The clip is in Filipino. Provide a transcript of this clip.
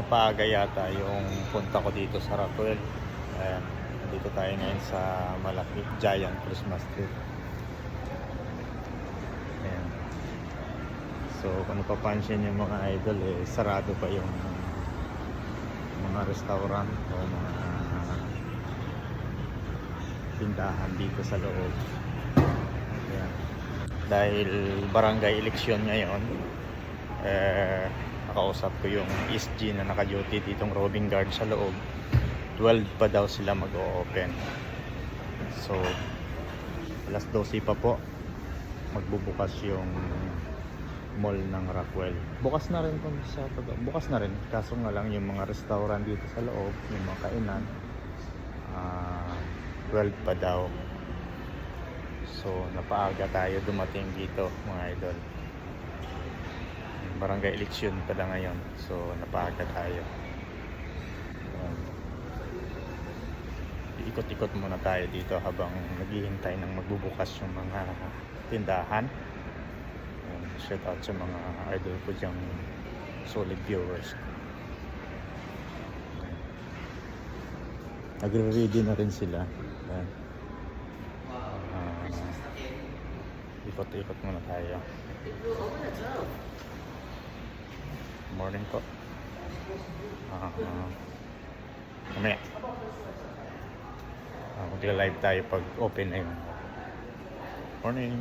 napaaga yata yung punta ko dito sa Rockwell. Ayan, dito tayo ngayon sa malaki giant Christmas tree. Ayan. So kung napapansin yung mga idol eh, sarado pa yung mga restaurant o mga tindahan dito sa loob. Ayan. Dahil barangay eleksyon ngayon, eh, nakausap ko yung SG na naka-duty ditong roving guard sa loob. 12 pa daw sila mag-o-open. So alas 12 pa po magbubukas yung mall ng Rockwell. Bukas na rin kung sa bukas na rin. Kaso nga lang yung mga restaurant dito sa loob yung mga kainan ah, 12 pa daw. So napaaga tayo dumating dito mga idol barangay election pala ngayon. So, napaaga tayo. Um, Ikot-ikot muna tayo dito habang naghihintay ng magbubukas yung mga tindahan. Um, shout out sa mga idol ko diyang solid viewers. Nagre-ready na rin sila. Ah, ikot-ikot muna tayo. Morning po. Uh, mamaya. Ah, mag-live tayo pag open na yun. Morning.